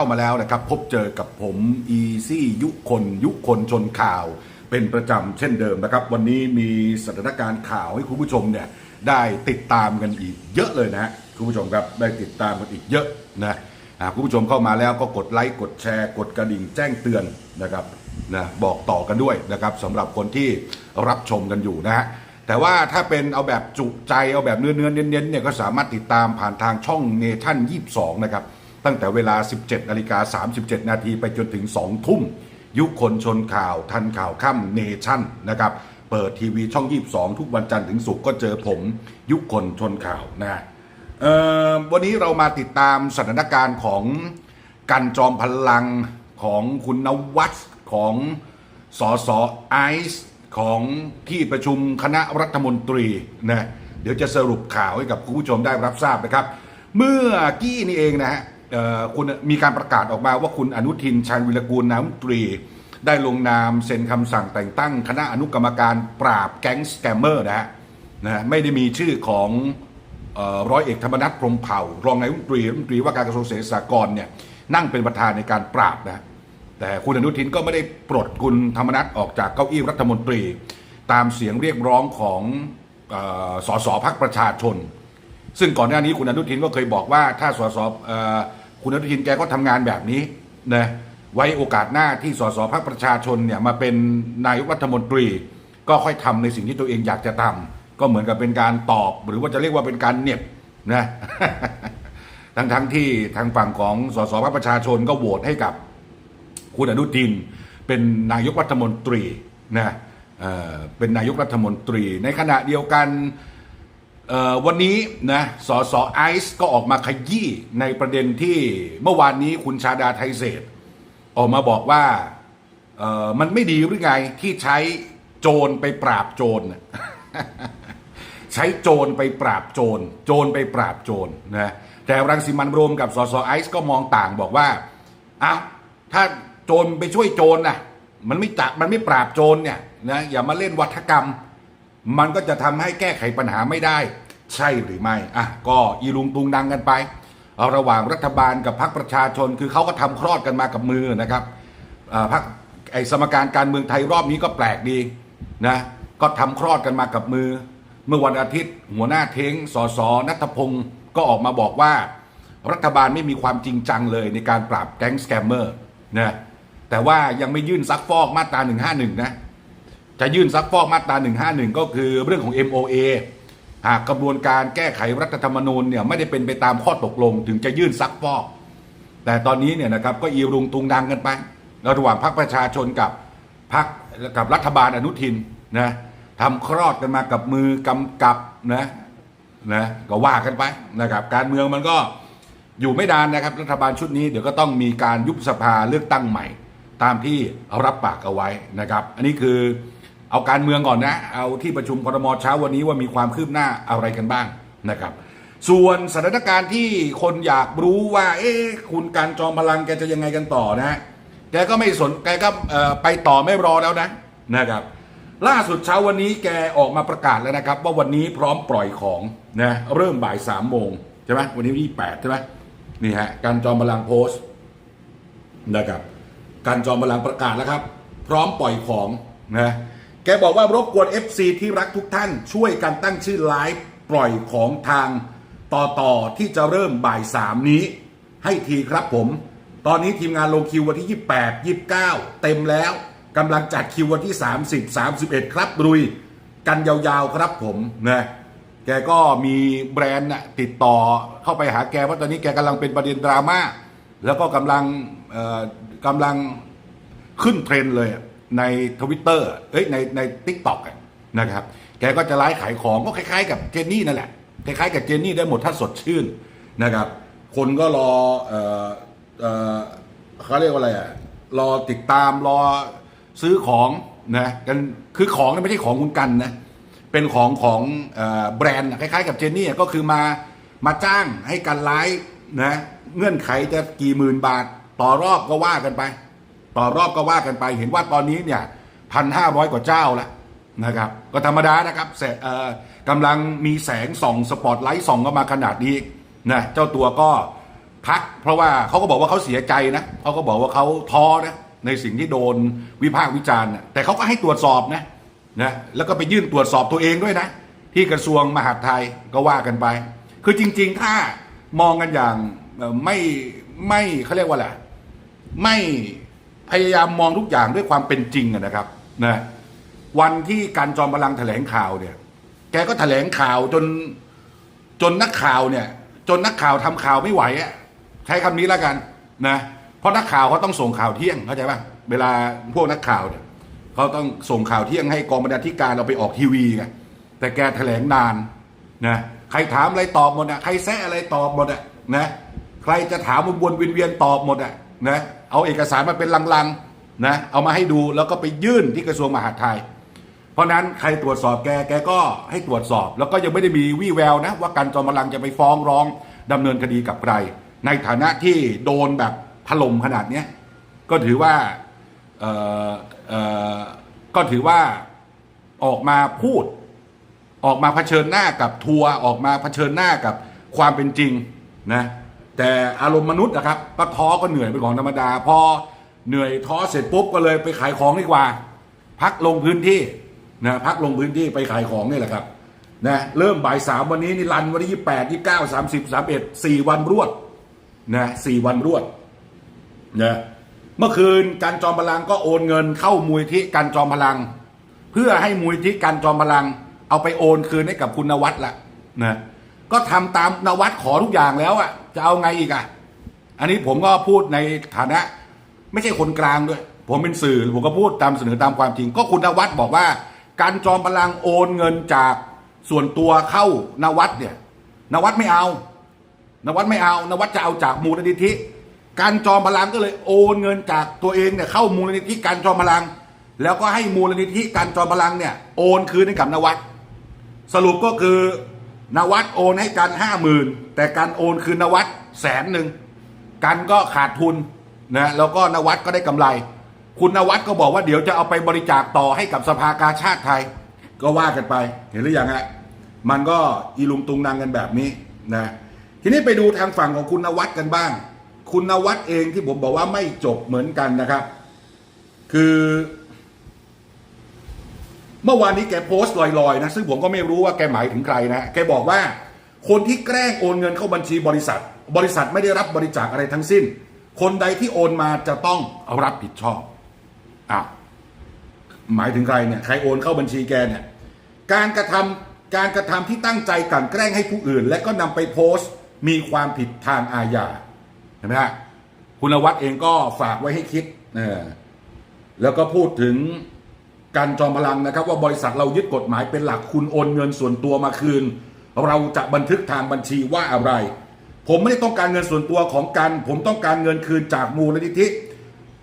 เข้ามาแล้วนะครับ พบเจอกับผมอีซี่ยุคนยุคนชนข่าว เป็นประจำเช่นเดิมนะครับ วันนี้มีสถานการณ์ข่าวให้คุณผู้ชมเนี่ยได้ติดตามกันอีกเยอะเลยนะคุณผู้ชมครับได้ติดตามกันอีกเยอะนะคุณผู้ชมเข้ามาแล้วก็กดไลค์กดแชร์ กดกระดิ่งแจ้งเตือนนะครับนะบอกต่อกันด้วยนะครับสำหรับคนที่รับชมกันอยู่นะฮะแต่ว่าถ้าเป็นเอาแบบจุใจเอาแบบเนื้อเนื้อเน้นๆเนี่ยก็สามารถติดตามผ่านทางช่องเนชั่น 22 นะครับ ตั้งแต่เวลา 17นาฬิกา37 นาทีไปจนถึง 2 ทุ่ม ยุคคนชนข่าวทันข่าวค่ำเนชั่นนะครับเปิดทีวีช่อง 22 ทุกวันจันทร์ถึงศุกร์ก็เจอผมยุคคนชนข่าวนะวันนี้เรามาติดตามสถานการณ์ของกันจอมพลังของคุณนวัดของสสไอซ์ของที่ประชุมคณะรัฐมนตรีนะเดี๋ยวจะสรุปข่าวให้กับคุณผู้ชมได้รับทราบนะครับ เมื่อกี้นี่เองนะฮะ คุณมีการประกาศออกมาว่าคุณอนุทินชาญวิรกูลนายกรัฐมนตรี ได้ลงนามเซ็นคำสั่งแต่งตั้งคณะอนุกรรมการปราบแก๊งสแกมเมอร์นะฮะนะฮะไม่ได้มีชื่อของออร้อยเอกธรรมนัฐพรมเผ่ารองนายกรัฐมนตรีรัฐมนตรีว่าการกระทรวงเกษตรสหกรณ์เนี่ยนั่งเป็นประธานในการปราบนะแต่คุณอนุทินก็ไม่ได้ปลดคุณธรรมนัฐออกจากเก้าอี้รัฐมนตรี ตามเสียงเรียกร้องของเออสสพักประชาชน ซึ่งก่อนหน้านี้คุณอนุทินก็เคยบอกว่าถ้าสสออ คุณอนุทินแกก็ทำงานแบบนี้นะไว้โอกาสหน้าที่สสพักประชาชนเนี่ยมาเป็นนายกรัฐมนตรี ก็ค่อยทำในสิ่งที่ตัวเองอยากจะทำก็เหมือนกับเป็นการตอบ หรือว่าจะเรียกว่าเป็นการเน็บนะทั้งทั้งที่ทางฝั่งของสสพักประชาชนก็โหวตให้กับ คุณอนุทิน เป็นนายกรัฐมนตรีนะเอ่อเป็นนายกรัฐมนตรี ในขณะเดียวกัน วันนี้นะสสไอซ์ก็ออกมาขยี้ในประเด็นที่เมื่อวานนี้คุณชาดาไทยเศษออกมาบอกว่ามันไม่ดีหรือไงที่ใช้โจรไปปราบโจรใช้โจรไปปราบโจรโจรไปปราบโจรนะแต่รังสิมันต์โรมกับสสไอซ์ก็มองต่างบอกว่าอ้าวถ้าโจรไปช่วยโจรนะมันไม่จับมันไม่ปราบโจรเนี่ยนะอย่ามาเล่นวัฒกรรม มันก็จะทำให้แก้ไขปัญหาไม่ได้ ใช่หรือไม่อะก็อีลุงตุงดังกันไป ระหว่างรัฐบาลกับพรรคประชาชนคือเขาก็ทำคลอดกันมากับมือนะครับอ่าพรรคไอสมการการเมืองไทยรอบนี้ก็แปลกดีนะก็ทำคลอดกันมากับมือ เมื่อวันอาทิตย์ หัวหน้าเท้งสสนัทพงศ์ก็ออกมาบอกว่า รัฐบาลไม่มีความจริงจังเลยในการปราบแก๊งสแกมเมอร์นะแต่ว่ายังไม่ยื่นซักฟอกมาตรา151นะ จะยื่นซักฟอกมาตรา 151 ก็คือเรื่องของ MOA หากกระบวนการแก้ไขรัฐธรรมนูญเนี่ยไม่ได้เป็นไปตามข้อตกลง ถึงจะยื่นซักฟอก แต่ตอนนี้เนี่ยนะครับก็อีรุงตุงดังกันไประหว่างพรรคประชาชนกับพรรคกับรัฐบาลอนุทินนะทำคลอดกันมากับมือกำกับนะนะก็ว่ากันไปนะครับการเมืองมันก็อยู่ไม่นานนะครับรัฐบาลชุดนี้เดี๋ยวก็ต้องมีการยุบสภาเลือกตั้งใหม่ ตามที่รับปากเอาไว้นะครับ อันนี้คือ เอาการเมืองก่อนนะ เอาที่ประชุมคอรมอเช้าวันนี้ว่ามีความคืบหน้าอะไรกันบ้างนะครับ ส่วนสถานการณ์ที่คนอยากรู้ว่า เอ๊ะคุณการจอมพลังแกจะยังไงกันต่อนะแกก็ไม่สนแกก็ไปต่อไม่รอแล้วนะนะครับล่าสุดเช้าวันนี้แกออกมาประกาศแล้วนะครับ ว่าวันนี้พร้อมปล่อยของนะเริ่มบ่ายสามโมงใช่ไหมวันนี้วันที่แปดใช่ไหมนี่ฮะการจอมพลังโพสต์นะครับการจอมพลังประกาศแล้วครับ พร้อมปล่อยของนะ แกบอกว่ารบกวน FC ที่รักทุกท่านช่วยกันตั้งชื่อไลฟ์ปล่อยของทางต่อต่อที่จะเริ่มบ่ายสามนี้ ให้ทีครับผม ตอนนี้ทีมงานลงคิววันที่ 28 29 เต็มแล้วกำลังจัดคิววันที่ 30 31 ครับรุย กันยาวๆครับผมนะแกก็มีแบรนด์นะติดต่อเข้าไปหาแกว่าตอนนี้แกกำลังเป็นประเด็นดราม่าแล้วก็กำลังกำลังขึ้นเทรนเลย ในทวิตเตอร์เอ้ยในในทิกตอกนะครับ แกก็จะไลฟ์ขายของก็คล้ายๆกับเจนนี่นั่นแหละ คล้ายๆกับเจนนี่ได้หมดถ้าสดชื่นนะครับ คนก็รอเออเออเขาเรียกว่าอะไรอะ รอติดตามรอซื้อของนะกันคือของนี่ไม่ใช่ของคุณกันนะ เป็นของของแบรนด์คล้ายๆกับเจนนี่อะก็คือมามาจ้างให้กันไลฟ์นะเงื่อนไขจะกี่หมื่นบาทต่อรอบก็ว่ากันไป ต่อรอบก็ว่ากันไป เห็นว่าตอนนี้เนี่ยพันห้าร้อยกว่าเจ้าแล้วนะครับ ก็ธรรมดานะครับแสเอ่อกำลังมีแสงส่องสปอตไลท์ส่องเข้ามาขนาดนี้นะเจ้าตัวก็พัก เพราะว่าเขาก็บอกว่าเขาเสียใจนะเขาก็บอกว่าเขาท้อนะในสิ่งที่โดนวิพากษ์วิจารณ์แต่เขาก็ให้ตรวจสอบนะนะแล้วก็ไปยื่นตรวจสอบตัวเองด้วยนะ ที่กระทรวงมหาดไทยก็ว่ากันไป คือจริง ๆ ถ้ามองกันอย่างไม่ไม่เขาเรียกว่าอะไรไม่ พยายามมองทุกอย่างด้วยความเป็นจริงอะนะครับนะวันที่การจอมพลังแถลงข่าวเนี่ย แกก็แถลงข่าวจนจนนักข่าวเนี่ย จนนักข่าวทำข่าวไม่ไหวอะใช้คำนี้แล้วกันนะเพราะนักข่าวเขาต้องส่งข่าวเที่ยงเข้าใจป่ะเวลาพวกนักข่าวเนี่ยเขาต้องส่งข่าวเที่ยงให้กองบรรณาธิการเราไปออกทีวีไงแต่แกแถลงนานนะใครถามอะไรตอบหมดอะใครแซะอะไรตอบหมดอะนะใครจะถามวนๆเวียนๆตอบหมดอะนะ เอาเอกสารมาเป็นลังๆนะเอามาให้ดูแล้วก็ไปยื่นที่กระทรวงมหาดไทย เพราะนั้นใครตรวจสอบแกแกก็ให้ตรวจสอบ แล้วก็ยังไม่ได้มีวี่แววนะว่าการจอมพลังจะไปฟ้องร้องดำเนินคดีกับใคร ในฐานะที่โดนแบบถล่มขนาดเนี้ยก็ถือว่าเอ่อเอ่อก็ถือว่าออกมาพูด ออกมาเผชิญหน้ากับทัวร์ออกมาเผชิญหน้ากับความเป็นจริงนะ แต่อารมณ์มนุษย์นะครับก็ท้อก็เหนื่อยเป็นของธรรมดา พอเหนื่อยท้อเสร็จปุ๊บก็เลยไปขายของดีกว่า พักลงพื้นที่นะพักลงพื้นที่ไปขายของนี่แหละครับนะเริ่มบ่ายสามวันนี้นี่รันวันที่ยี่แปดยี่เก้าสามสิบสามเอ็ดสี่วันรวดนะสี่วันรวดนะเมื่อคืนการจอมพลังก็โอนเงินเข้ามูลที่การจอมพลัง เพื่อให้มูลที่การจอมพลัง เอาไปโอนคืนให้กับคุณนวัดละนะก็ทำตามนวัดขอทุกอย่างแล้วอะ จะเอาไงอีกอะ อันนี้ผมก็พูดในฐานะ ไม่ใช่คนกลางด้วย ผมเป็นสื่อผมก็พูดตามเสนอตามความจริง ก็คุณนวัดบอกว่า การจอมพลังโอนเงินจากส่วนตัวเข้านวัดเนี่ย นวัดไม่เอา นวัดไม่เอา นวัดจะเอาจากมูลนิธิ การจอมพลังก็เลยโอนเงินจากตัวเองเนี่ยเข้ามูลนิธิการจอมพลัง แล้วก็ให้มูลนิธิการจอมพลังเนี่ยโอนคืนให้กับนวัด สรุปก็คือ นวัดโอนให้กันห้าหมื่นแต่การโอนคืนนวัดแสนหนึ่งกันก็ขาดทุนนะแล้วก็นวัดก็ได้กำไร คุณนวัดก็บอกว่าเดี๋ยวจะเอาไปบริจาคต่อให้กับสภากาชาติไทย ก็ว่ากันไป เห็นหรือยังฮะมันก็อีลุงตุงนางกันแบบนี้นะทีนี้ไปดูทางฝั่งของคุณนวัดกันบ้าง คุณนวัดเองที่ผมบอกว่าไม่จบเหมือนกันนะครับ คือ เมื่อวานนี้แกโพสต์ลอยๆนะซึ่งผมก็ไม่รู้ว่าแกหมายถึงใครนะแกบอกว่า คนที่แกล้งโอนเงินเข้าบัญชีบริษัท บริษัทไม่ได้รับบริจาคอะไรทั้งสิ้น คนใดที่โอนมาจะต้องรับผิดชอบอ้าวหมายถึงใครเนี่ยใครโอนเข้าบัญชีแกเนี่ยการกระทำการกระทำที่ตั้งใจกลั่นแกล้งให้ผู้อื่น และก็นำไปโพสต์มีความผิดทางอาญาเห็นไหมฮะคุณวัดเองก็ฝากไว้ให้คิดเออแล้วก็พูดถึง การจอมพลังนะครับ ว่าบริษัทเรายึดกฎหมายเป็นหลักคุณโอนเงินส่วนตัวมาคืน เราจะบันทึกทางบัญชีว่าอะไร ผมไม่ได้ต้องการเงินส่วนตัวของกัน ผมต้องการเงินคืนจากมูลนิธิ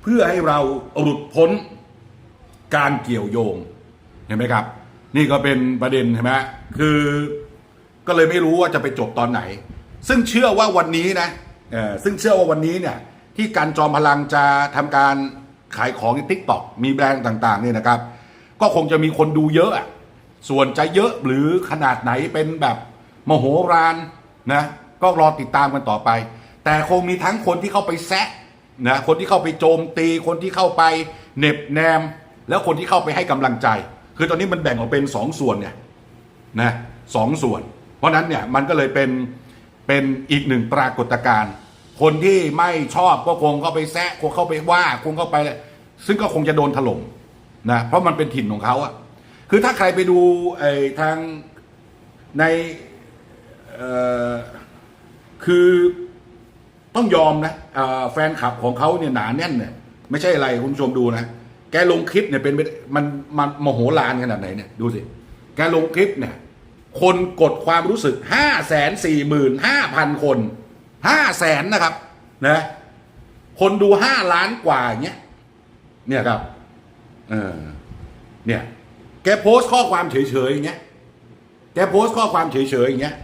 เพื่อให้เราหลุดพ้นการเกี่ยวโยงเห็นไหมครับ นี่ก็เป็นประเด็นเห็นไหมคือก็เลยไม่รู้ว่าจะไปจบตอนไหน ซึ่งเชื่อว่าวันนี้นะเออซึ่งเชื่อว่าวันนี้เนี่ยที่การจอมพลังจะทำการขายของในทิกตอกมีแบรนด์ต่างๆเนี่ยนะครับ ก็คงจะมีคนดูเยอะอะส่วนจะเยอะหรือขนาดไหนเป็นแบบมโหฬารนะ ก็รอติดตามกันต่อไป แต่คงมีทั้งคนที่เข้าไปแซะนะคนที่เข้าไปโจมตีคนที่เข้าไปเน็บแนม แล้วคนที่เข้าไปให้กำลังใจ คือตอนนี้มันแบ่งออกเป็นสองส่วนเนี่ยนะสองส่วน เพราะฉะนั้นเนี่ยมันก็เลยเป็นเป็นอีกหนึ่งปรากฏการณ์คนที่ไม่ชอบก็คงเข้าไปแซะคงเข้าไปว่าคงเข้าไป ซึ่งก็คงจะโดนถล่ม นะเพราะมันเป็นถิ่นของเขาอะคือถ้าใครไปดูไอ้ทางในคือต้องยอมนะแฟนคลับของเขาเนี่ยหนาแน่นเนี่ยไม่ใช่อะไรคุณผู้ชมดูนะแกลงคลิปเนี่ยเป็นมันมันมโหฬารขนาดไหนเนี่ยดูสิแกลงคลิปเนี่ยคนกดความรู้สึกห้าแสนสี่หมื่นห้าพันคนห้าแสนนะครับนะคนดูห้าล้านกว่าอย่างเงี้ยเนี่ยครับ เออ เนี่ย แกโพสต์ข้อความเฉยๆอย่างเงี้ย แกโพสต์ข้อความเฉยๆอย่างเงี้ย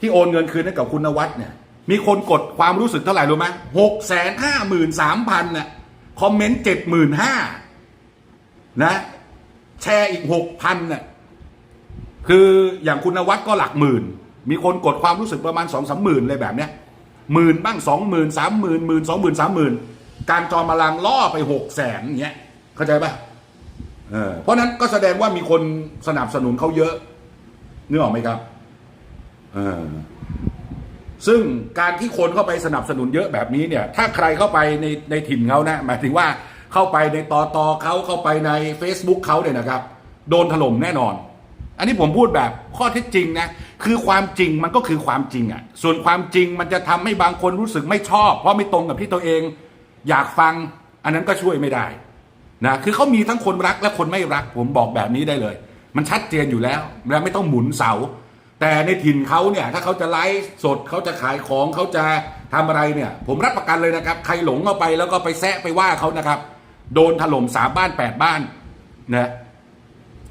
ที่โอนเงินคืนให้กับคุณนวัดเนี่ย มีคนกดความรู้สึกเท่าไหร่รู้ไหมหกแสนห้าหมื่นสามพันเนี่ยคอมเมนต์เจ็ดหมื่นห้านะ แชร์อีกหกพันเนี่ยคืออย่างคุณนวัดก็หลักหมื่น มีคนกดความรู้สึกประมาณสองสามหมื่นเลยแบบเนี้ยหมื่นบ้างสองหมื่นสามหมื่นหมื่นสองหมื่นสามหมื่นการจอมพลังล่อไปหกแสนเงี้ย เข้าใจปะเออเพราะนั้นก็แสดงว่ามีคนสนับสนุนเขาเยอะนึกออกไหมครับเออซึ่งการที่คนเข้าไปสนับสนุนเยอะแบบนี้เนี่ย ถ้าใครเข้าไปในในถิ่นเขานะ หมายถึงว่าเข้าไปในตอตอเขาเข้าไปใน Facebook เขาเนี่ยนะครับ โดนถล่มแน่นอน อันนี้ผมพูดแบบข้อเท็จจริงนะ คือความจริงมันก็คือความจริงอะ่ะ ส่วนความจริงมันจะทำให้บางคนรู้สึกไม่ชอบ เพราะไม่ตรงกับที่ตัวเอง อยากฟัง อันนั้นก็ช่วยไม่ได้ นะคือเขามีทั้งคนรักและคนไม่รัก ผมบอกแบบนี้ได้เลย มันชัดเจนอยู่แล้วและไม่ต้องหมุนเสา แต่ในถิ่นเขาเนี่ยถ้าเขาจะไลฟ์สดเขาจะขายของเขาจะทำอะไรเนี่ย ผมรับประกันเลยนะครับ ใครหลงเข้าไปแล้วก็ไปแซะไปว่าเขานะครับ โดนถล่มสามบ้านแปดบ้านนะ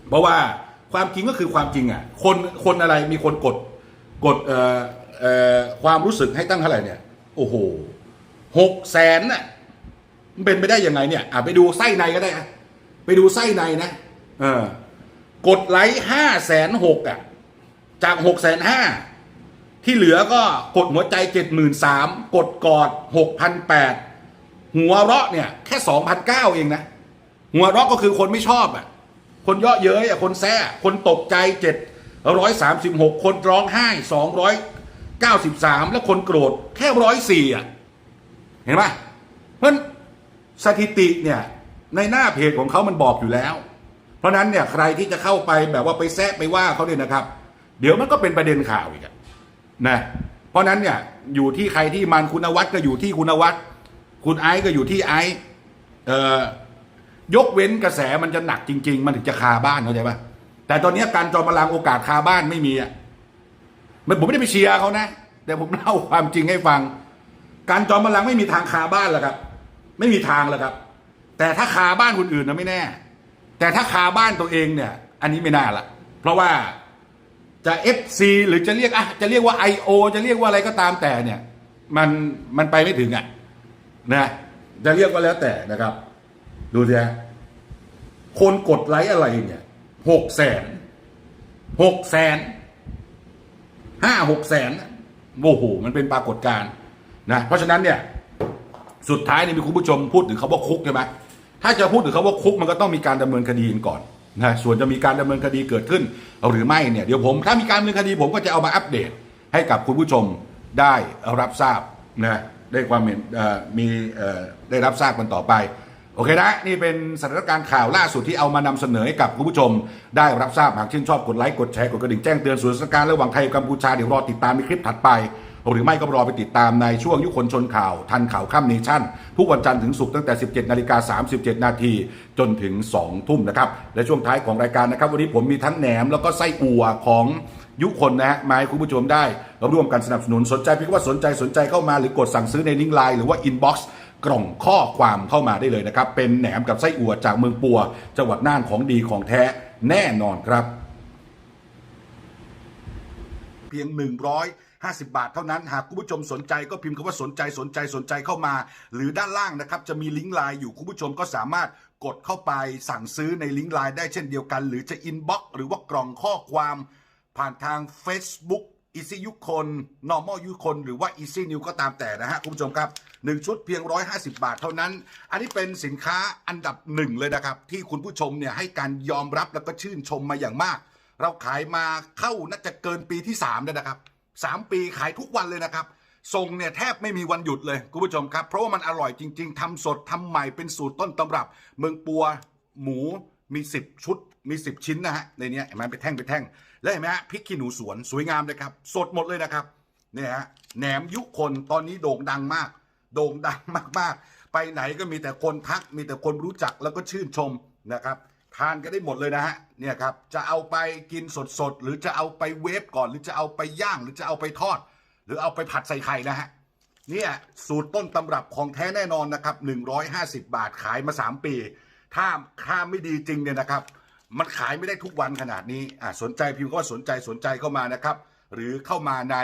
เพราะว่าความจริงก็คือความจริงอะคนคนอะไรมีคนกดกดเอ่อเอ่อความรู้สึกให้ตั้งเท่าไหร่เนี่ย โอ้โหหกแสนน่ะ มันเป็นไปได้ยังไงเนี่ยอะไปดูไส้ในก็ได้อะไปดูไส้ในนะเออกดไลค์ห้าแสนหกอะ จากหกแสนห้าที่เหลือก็กดหัวใจเจ็ดหมื่นสามกดกอดหกพันแปดหัวเราะเนี่ย แค่สองพันเก้าเองนะ หัวเราะก็คือคนไม่ชอบอะ คนเยาะเย้ยอะคนแซ่คนตกใจเจ็ดร้อยสามสิบหกคนร้องไห้สองร้อยเก้าสิบสามแล้วคนโกรธแค่ร้อยสี่อะ เห็นไหมเพราะฉะนั้น สถิติเนี่ยในหน้าเพจของเขามันบอกอยู่แล้ว เพราะนั้นเนี่ยใครที่จะเข้าไปแบบว่าไปแซะไปว่าเขาเนี่ยนะครับ เดี๋ยวมันก็เป็นประเด็นข่าวอีกนะเพราะนั้นเนี่ยอยู่ที่ใครที่มันคุณวัฒน์ก็อยู่ที่คุณวัฒน์คุณไอซ์ก็อยู่ที่ไอซ์เอ่อยกเว้นกระแสมันจะหนักจริง ๆ มันถึงจะคาบ้านเข้าใจปะแต่ตอนนี้การจอมพลังโอกาสคาบ้านไม่มีอะมันผมไม่ได้ไปเชียร์เขานะ แต่ผมเล่าความจริงให้ฟัง การจอมพลังไม่มีทางคาบ้านหรอกครับ ไม่มีทางหรอกครับ แต่ถ้าคาบ้านคนอื่นนะไม่แน่ แต่ถ้าคาบ้านตัวเองเนี่ย อันนี้ไม่น่าละ เพราะว่าจะ FC หรือจะเรียกอะจะเรียกว่า IO จะเรียกว่าอะไรก็ตามแต่เนี่ย มันมันไปไม่ถึงอะนะจะเรียกว่าแล้วแต่นะครับ ดูสิฮะคนกดไลค์อะไรเนี่ยหกแสนหกแสนห้าหกแสนโอ้โหมันเป็นปรากฏการณ์นะเพราะฉะนั้นเนี่ย สุดท้ายเนี่ยมีคุณผู้ชมพูดถึงคาว่าคุกใช่ไหมถ้าจะพูดถึงคาว่าคุกมันก็ต้องมีการดำเนินคดีก่อนนะส่วนจะมีการดำเนินคดีเกิดขึ้นหรือไม่เนี่ยเดี๋ยวผมถ้ามีการดำเนินคดีผมก็จะเอามาอัปเดต ให้กับคุณผู้ชมได้รับทราบนะได้ความเห็นมีได้รับทราบกันต่อไป โอเคนะ นี่เป็นสถานการณ์ข่าวล่าสุดที่เอามานำเสนอให้กับคุณผู้ชม ได้รับทราบหากชื่นชอบกดไลค์กดแชร์กดกระดิ่งแจ้งเตือนส่วนสถานการณ์ระหว่างไทยกับกัมพูชาเดี๋ยวรอติดตามในคลิปถัดไป หรือไม่ก็รอไปติดตามในช่วงยุคนชนข่าว ทันข่าวข้ามเนชั่นทุกวันจันทร์ถึงศุกร์ตั้งแต่ 17นาฬิกา37 นาทีจนถึง 2 ทุ่มนะครับ และช่วงท้ายของรายการนะครับ วันนี้ผมมีทั้งแหนมแล้วก็ไส้อั่วของยุคนนะฮะมาให้คุณผู้ชมได้ ร่วมกันสนับสนุนสนใจเพียงว่าสนใจสนใจเข้ามาหรือกดสั่งซื้อในลิงก์ไลน์หรือว่าอินบ็อกซ์กล่องข้อความเข้ามาได้เลยนะครับ เป็นแหนมกับไส้อั่วจากเมืองปัว จังหวัดน่านของดีของแท้แน่นอนครับ เพียง 100 50 บาทเท่านั้น หากคุณผู้ชมสนใจก็พิมพ์คำว่าสนใจสนใจสนใจเข้ามา หรือด้านล่างนะครับจะมีลิงก์ไลน์อยู่คุณผู้ชมก็สามารถกดเข้าไปสั่งซื้อในลิงก์ไลน์ได้เช่นเดียวกัน หรือจะอินบ็อกหรือว่ากล่องข้อความผ่านทาง Facebook อีซี่ยุคน normal ยุคน หรือว่า easy new ก็ตามแต่นะฮะ คุณผู้ชมครับ 1 ชุดเพียง 150 บาทเท่านั้น อันนี้เป็นสินค้าอันดับหนึ่งเลยนะครับ ที่คุณผู้ชมเนี่ยให้การยอมรับแล้วก็ชื่นชมมาอย่างมาก เราขายมาเข้าน่าจะเกินปีที่3แล้วนะครับ 3 ปีขายทุกวันเลยนะครับส่งเนี่ยแทบไม่มีวันหยุดเลยคุณผู้ชมครับ เพราะว่ามันอร่อยจริง ๆทำสดทำใหม่เป็นสูตรต้นตำรับ เมืองปัวหมูมี 10 ชุดมี 10 ชิ้นนะฮะในนี้เห็นไหมเป็นแท่งเป็นแท่ง แล้วเห็นไหมฮะพริกขี้หนูสวนสวยงามเลยครับ สดหมดเลยนะครับเนี่ยฮะแหนมยุคนตอนนี้โด่งดังมาก โด่งดังมากๆ ไปไหนก็มีแต่คนทักมีแต่คนรู้จักแล้วก็ชื่นชมนะครับ ทานก็ได้หมดเลยนะฮะเนี่ยครับจะเอาไปกินสดๆหรือจะเอาไปเวฟก่อน หรือจะเอาไปย่าง หรือจะเอาไปทอด หรือเอาไปผัดใส่ไข่นะฮะเนี่ยสูตรต้นตำรับของแท้แน่นอนนะครับ150 บาทขายมา 3 ปี ถ้าถ้าไม่ดีจริงเนี่ยนะครับ มันขายไม่ได้ทุกวันขนาดนี้อ่าสนใจพิมพ์ก็สนใจสนใจเข้ามานะครับ หรือเข้ามาใน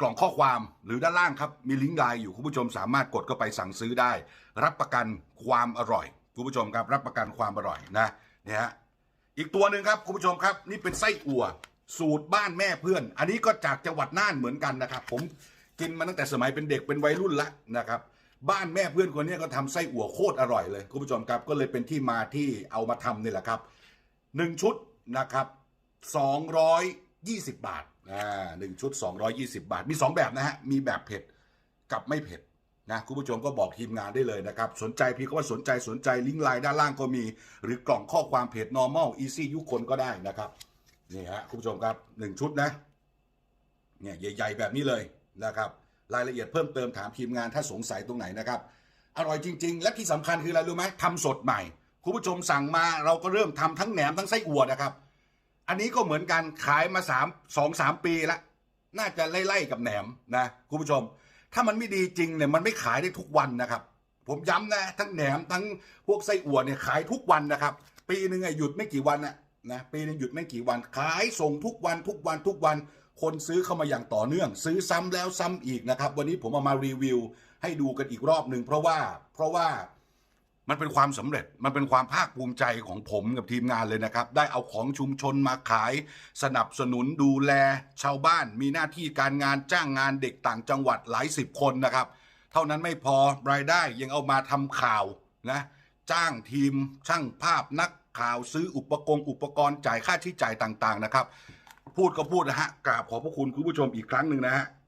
กล่องข้อความหรือด้านล่างครับ มีลิงก์ไลน์อยู่คุณผู้ชมสามารถกดเข้าไปสั่งซื้อได้ รับประกันความอร่อย คุณผู้ชมครับรับประกันความอร่อยนะเนี่ยฮะอีกตัวหนึ่งครับคุณผู้ชมครับ นี่เป็นไส้อั่ว สูตรบ้านแม่เพื่อน อันนี้ก็จากจังหวัดน่านเหมือนกันนะครับ ผมกินมาตั้งแต่สมัยเป็นเด็กเป็นวัยรุ่นละนะครับบ้านแม่เพื่อนคนนี้ก็ทำไส้อั่วโคตรอร่อยเลยคุณผู้ชมครับก็เลยเป็นที่มาที่เอามาทำนี่แหละครับหนึ่งชุดนะครับ220บาทอ่าหนึ่งชุด220บาท มี2แบบนะฮะมีแบบเผ็ดกับไม่เผ็ด นะคุณผู้ชมก็บอกทีมงานได้เลยนะครับ สนใจพี่ก็ว่าสนใจสนใจลิงก์ไลน์ด้านล่างก็มี หรือกล่องข้อความเพจ normal easy ยุคคนก็ได้นะครับนี่ฮะคุณผู้ชมครับหนึ่งชุดนะเนี่ยใหญ่ ๆ แบบนี้เลยนะครับ รายละเอียดเพิ่มเติมถามทีมงานถ้าสงสัยตรงไหนนะครับอร่อยจริง ๆ และที่สำคัญคืออะไรรู้ไหมทำสดใหม่คุณผู้ชมสั่งมาเราก็เริ่มทำทั้งแหนมทั้งไส้อั่วนะครับ อันนี้ก็เหมือนกันขายมาสามสองสามปีละน่าจะไล่ๆกับแหนมนะคุณผู้ชม ถ้ามันไม่ดีจริงเนี่ยมันไม่ขายได้ทุกวันนะครับ ผมย้ำนะทั้งแหนมทั้งพวกไส้อั่วเนี่ยขายทุกวันนะครับ ปีหนึ่งอะหยุดไม่กี่วันนะนะปีหนึงหยุดไม่กี่วันขายส่งทุกวันทุกวันทุกวัน คนซื้อเข้ามาอย่างต่อเนื่อง ซื้อซ้ำแล้วซ้ำอีกนะครับ วันนี้ผมเอามารีวิว ให้ดูกันอีกรอบหนึ่งเพราะว่าเพราะว่า มันเป็นความสำเร็จมันเป็นความภาคภูมิใจของผมกับทีมงานเลยนะครับ ได้เอาของชุมชนมาขาย สนับสนุนดูแล ชาวบ้าน มีหน้าที่การงานจ้างงานเด็กต่างจังหวัดหลายสิบคนนะครับ เท่านั้นไม่พอรายได้ยังเอามาทำข่าวนะจ้างทีมช่างภาพนักข่าวซื้ออุปกรณ์อุปกรณ์จ่ายค่าใช้จ่ายต่างๆนะครับ พูดก็พูดนะฮะกราบขอบพระคุณคุณผู้ชมอีกครั้งหนึ่งนะฮะ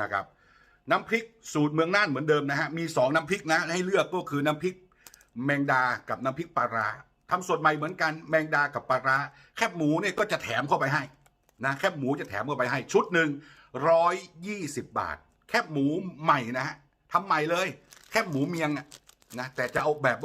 นะครับ น้ำพริกสูตรเมืองน่านเหมือนเดิมนะฮะมี 2 น้ำพริกนะให้เลือกก็คือน้ำพริกแมงดากับน้ำพริกปลาร้าทำสดใหม่เหมือนกันแมงดากับปลาร้าแคบหมูเนี่ยก็จะแถมเข้าไปให้นะแคบหมูจะแถมเข้าไปให้ชุดหนึ่งร้อยยี่สิบบาท แคบหมูใหม่นะฮะทำใหม่เลย แคบหมูเมียงอะนะแต่จะเอาแบบ